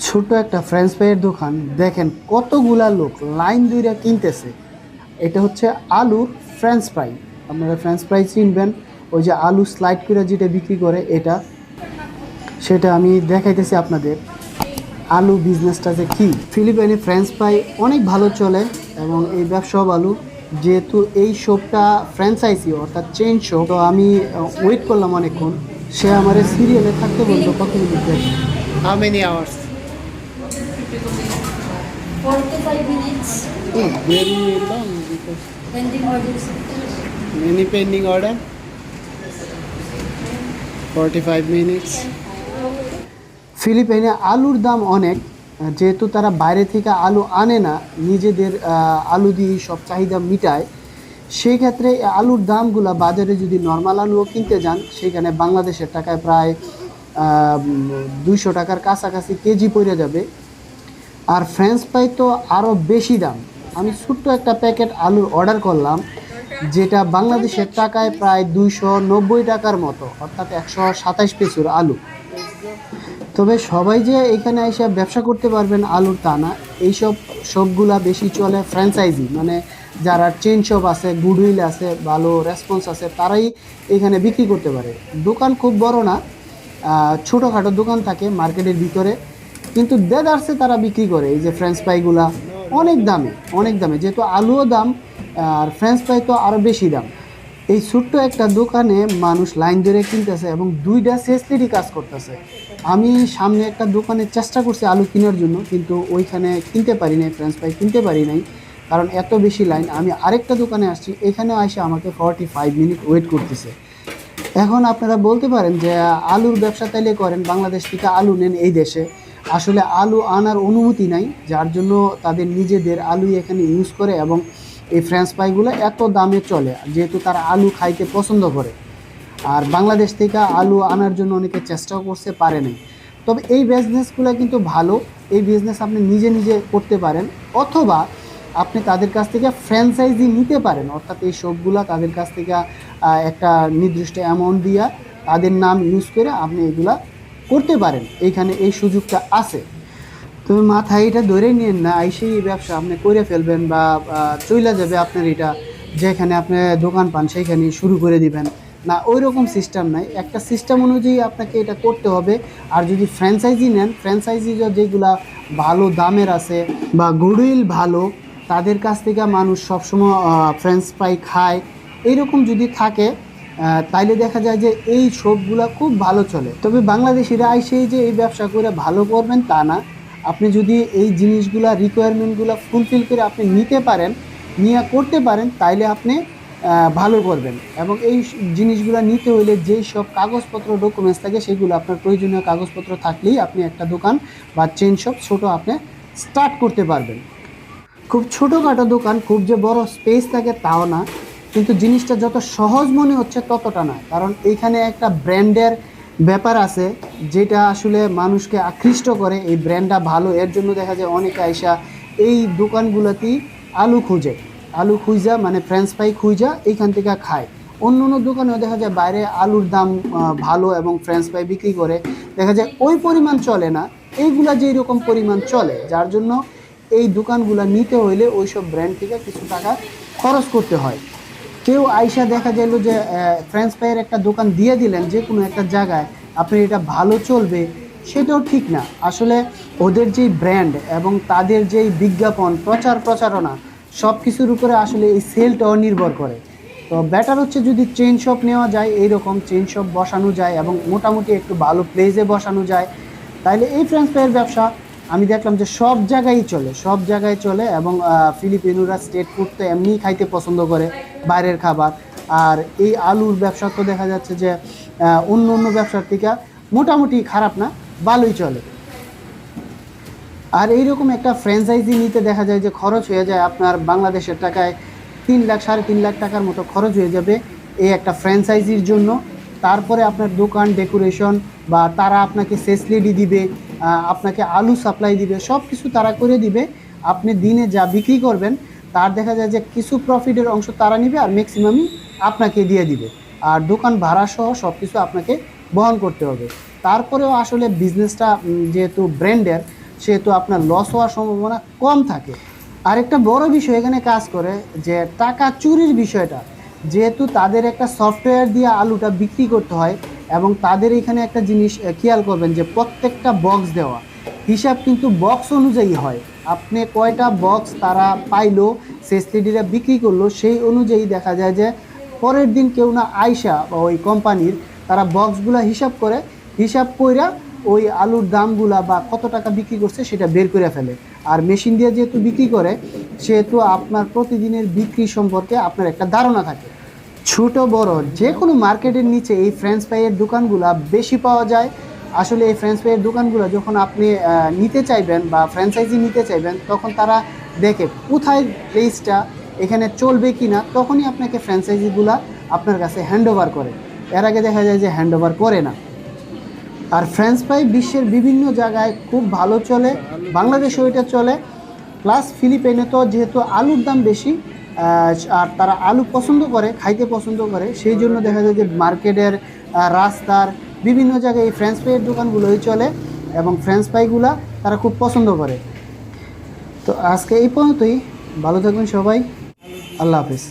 ছোট একটা ফ্রেঞ্চ ফ্রাইয়ের দোকান। দেখেন কতগুলা লোক লাইন দুইরা কিনতেছে। এটা হচ্ছে আলুর ফ্রেঞ্চ ফ্রাই আপনারা ফ্রেঞ্চ ফ্রাই চিনবেন। ওই যে আলু স্লাইড করে যেটা বিক্রি করে, এটা। সেটা আমি দেখাইতেছি আপনাদের। আলু বিজনেসটা যে কী? ফিলিপাইনে ফ্রেঞ্চ ফ্রাই অনেক ভালো চলে এবং এই ব্যবসা আলু। যেহেতু এই শপটা ফ্র্যাঞ্চাইজি অর্থাৎ চেঞ্জ শপ তো আমি ওয়েট করলাম অনেকক্ষণ। সে আমার সিরিয়ালে থাকতে বলতো কত minute how many hours 45 minutes. Very long because pending orders. Pending order forty five minutes ফিলিপাইনে আলুর দাম অনেক যেহেতু তারা বাইরে থেকে আলু আনে না নিজেদের আলু দিয়ে সব চাহিদা মিটায় সেই ক্ষেত্রে আলুর দামগুলো বাজারে যদি নর্মাল আলুও কিনতে যান সেখানে বাংলাদেশের টাকায় প্রায় দুইশো টাকার কাছাকাছি কেজি পড়ে যাবে। আর ফ্রেঞ্চ ফ্রাই তো আরও বেশি দাম। আমি ছোট্ট একটা প্যাকেট আলুর অর্ডার করলাম, যেটা বাংলাদেশের টাকায় প্রায় দুইশো নব্বই টাকার মতো, অর্থাৎ একশো সাতাশ পেসুর আলু। তবে সবাই যে এখানে এসে ব্যবসা করতে পারবেন আলুর তা না, এইসব সবগুলা বেশি চলে ফ্র্যাঞ্চাইজি মানে যারা চেন শপ আছে গুডউইল আছে, ভালো রেসপন্স আছে, তারাই এখানে বিক্রি করতে পারে। দোকান খুব বড় না ছোটোখাটো দোকান থাকে মার্কেটের ভিতরে। কিন্তু দেদার্সে তারা বিক্রি করে। এই যে ফ্রেঞ্চ ফ্রাইগুলা অনেক দামে অনেক দামে। যেহেতু আলুও দাম, আর ফ্রেঞ্চ ফ্রাই তো আরও বেশি দাম। এই ছোট্ট একটা দোকানে মানুষ লাইন ধরে কিনতেছে এবং দুইটা সেসলিটি কাজ করতেছে। আমি সামনে একটা দোকানে চেষ্টা করছি আলু কেনার জন্য, কিন্তু ওইখানে কিনতে পারি নাই ফ্রেঞ্চ ফ্রাই কিনতে পারি নাই, কারণ এত বেশি লাইন। আমি আরেকটা দোকানে আসছি এখানে এসে আমাকে ফর্টি ফাইভ মিনিট ওয়েট করতেছে। এখন আপনারা বলতে পারেন যে আলুর ব্যবসা তাইলে করেন, বাংলাদেশ থেকে আলু নেন এই দেশে। আসলে আলু আনার অনুমতি নাই, যার জন্য তাদের নিজেদের আলুই এখানে ইউজ করে এবং এই ফ্রেঞ্চ ফ্রাইগুলো এত দামে চলে, যেহেতু তারা আলু খাইতে পছন্দ করে। আর বাংলাদেশ থেকে আলু আনার জন্য অনেকে চেষ্টাও করতে পারে নাই। তবে এই বিজনেসগুলো কিন্তু ভালো, এই বিজনেস আপনি নিজে নিজে করতে পারেন, অথবা আপনি তাদের কাছ থেকে ফ্র্যাঞ্চাইজি নিতে পারেন, অর্থাৎ এই সবগুলা তাদের কাছ থেকে একটা নির্দিষ্ট অ্যামাউন্ট দিয়া তাদের নাম ইউজ করে আপনি এগুলা করতে পারেন এইখানে এই সুযোগটা আছে। তুমি মাথায় এটা ধরে নিন না আইসেই এই ব্যবসা আপনি করে ফেলবেন বা চইলা যাবে আপনার এটা, যেখানে আপনি দোকান পান সেইখানে শুরু করে দিবেন। না ওই রকম সিস্টেম নাই। একটা সিস্টেম অনুযায়ী আপনাকে এটা করতে হবে। আর যদি ফ্র্যাঞ্চাইজি নেন ফ্র্যাঞ্চাইজি যেগুলা ভালো দামের আছে বা গুডউইল ভালো, তাদের কাছ থেকে মানুষ সবসময় ফ্রেঞ্চ ফ্রাই খায়। এইরকম যদি থাকে তাইলে দেখা যায় যে এই সবগুলা খুব ভালো চলে। তবে বাংলাদেশিরা আইসেই যে এই ব্যবসা করে ভালো করবেন তা না। আপনি যদি এই জিনিসগুলা রিকোয়ারমেন্টগুলো ফুলফিল করে আপনি নিতে পারেন, নিয়ে করতে পারেন, তাইলে আপনি ভালো করবেন। এবং এই জিনিসগুলো নিতে হইলে যেই সব কাগজপত্র ডকুমেন্টস থাকে, সেগুলো আপনার প্রয়োজনীয় কাগজপত্র থাকলেই আপনি একটা দোকান বা চেন শপ ছোটো আপনি স্টার্ট করতে পারবেন। খুব ছোটোখাটো দোকান, খুব যে বড় স্পেস থাকে তাও না। কিন্তু জিনিসটা যত সহজ মনে হচ্ছে ততটা না কারণ এইখানে একটা ব্র্যান্ডের ব্যাপার আছে, যেটা আসলে মানুষকে আকৃষ্ট করে, এই ব্র্যান্ডটা ভালো। এর জন্য দেখা যায় অনেকে আইসা এই দোকানগুলোতেই আলু খুঁজে। আলু খুঁজা মানে ফ্রেঞ্চ ফ্রাই খুঁজা, এইখান থেকে খায়। অন্য অন্য দোকানেও দেখা যায় বাইরে আলুর দাম ভালো এবং ফ্রেঞ্চ ফ্রাই বিক্রি করে। দেখা যায় ওই পরিমাণ চলে না, এইগুলা যেই রকম পরিমাণ চলে, যার জন্য এই দোকানগুলো নিতে হইলে ওই সব ব্র্যান্ড থেকে কিছু টাকা খরচ করতে হয়। কেউ আইসা দেখা গেল যে ফ্রেঞ্চ ফ্রাইয়ের একটা দোকান দিয়ে দিলেন যে কোনো একটা জায়গায়, আপনি এটা ভালো চলবে, সেটাও ঠিক না। আসলে ওদের যেই ব্র্যান্ড এবং তাদের যেই বিজ্ঞাপন, প্রচার প্রচারণা সব কিছুর উপরে আসলে এই সেলটাও নির্ভর করে। তো ব্যাটার হচ্ছে যদি চেইন শপ নেওয়া যায়, এইরকম চেন শপ বসানো যায় এবং মোটামুটি একটু ভালো প্লেসে বসানো যায়। তাইলে এই ফ্রেঞ্চ ফ্রাইয়ের ব্যবসা আমি দেখলাম যে সব জায়গায় চলে, সব জায়গায় চলে এবং ফিলিপিনোরা স্টেট ফুড তো এমনিই খাইতে পছন্দ করে, বাইরের খাবার। আর এই আলুর ব্যবসা তো দেখা যাচ্ছে যে অন্য অন্য ব্যবসার থেকে মোটামুটি খারাপ না, ভালোই চলে। আর এইরকম একটা ফ্র্যাঞ্চাইজি নিতে দেখা যায় যে খরচ হয়ে যায়, আপনার বাংলাদেশের টাকায় তিন লাখ, সাড়ে তিন লাখ টাকার মতো খরচ হয়ে যাবে এই একটা ফ্র্যাঞ্চাইজির জন্য। তারপরে আপনার দোকান ডেকোরেশন বা তারা আপনাকে ফেসিলিটি দিবে আপনাকে আলু সাপ্লাই দিবে সব কিছু তারা করে দিবে। আপনি দিনে যা বিক্রি করবেন, তার দেখা যায় যে কিছু প্রফিটের অংশ তারা নিবে আর ম্যাক্সিমামই আপনাকে দিয়ে দিবে। আর দোকান ভাড়া সহ সব কিছু আপনাকে বহন করতে হবে। তারপরেও আসলে বিজনেসটা যেহেতু ব্র্যান্ডের সেহেতু আপনার লস হওয়ার সম্ভাবনা কম থাকে। আরেকটা বড় বিষয় এখানে কাজ করে যে টাকা চুরির বিষয়টা যেহেতু তাদের একটা সফটওয়্যার দিয়ে আলুটা বিক্রি করতে হয় এবং তাদের এখানে একটা জিনিস খেয়াল করবেন যে প্রত্যেকটা বক্স দেওয়া। হিসাব কিন্তু বক্স অনুযায়ী হয়। আপনি কয়টা বক্স তারা পাইলো সেসলিডিরা বিক্রি করল, সেই অনুযায়ী দেখা যায় যে পরের দিন কেউ না আইসা বা ওই কোম্পানির তারা বক্সগুলা হিসাব করে, হিসাব কইরা ওই আলুর দামগুলা বা কত টাকা বিক্রি করছে সেটা বের করে ফেলে। আর মেশিন দিয়ে যেহেতু বিক্রি করে, সেহেতু আপনার প্রতিদিনের বিক্রি সম্পর্কে আপনার একটা ধারণা থাকে। ছোট, বড় যে কোনো মার্কেটের নিচে এই ফ্রেঞ্চ ফ্রাইয়ের দোকানগুলা বেশি পাওয়া যায়। আসলে এই ফ্রেঞ্চ ফ্রাইয়ের দোকানগুলো যখন আপনি নিতে চাইবেন বা ফ্র্যাঞ্চাইজি নিতে চাইবেন, তখন তারা দেখে কোথায় প্লেসটা এখানে চলবে কি না তখনই আপনাকে ফ্র্যাঞ্চাইজিগুলা আপনার কাছে হ্যান্ড করে। এর আগে দেখা যায় যে হ্যান্ড ওভার করে না। আর ফ্রেঞ্চ ফ্রাই বিশ্বের বিভিন্ন জায়গায় খুব ভালো চলে, বাংলাদেশেও এটা চলে। প্লাস ফিলিপাইনে তো যেহেতু আলুর দাম বেশি আর তারা আলু পছন্দ করে, খাইতে পছন্দ করে, সেই জন্য দেখা যায় যে মার্কেটের রাস্তার বিভিন্ন জায়গায় এই ফ্রেঞ্চ ফ্রাইয়ের দোকানগুলোই চলে এবং ফ্রেঞ্চ ফ্রাইগুলা তারা খুব পছন্দ করে। তো আজকে এই পর্যন্তই। ভালো থাকবেন সবাই। আল্লাহ হাফিজ।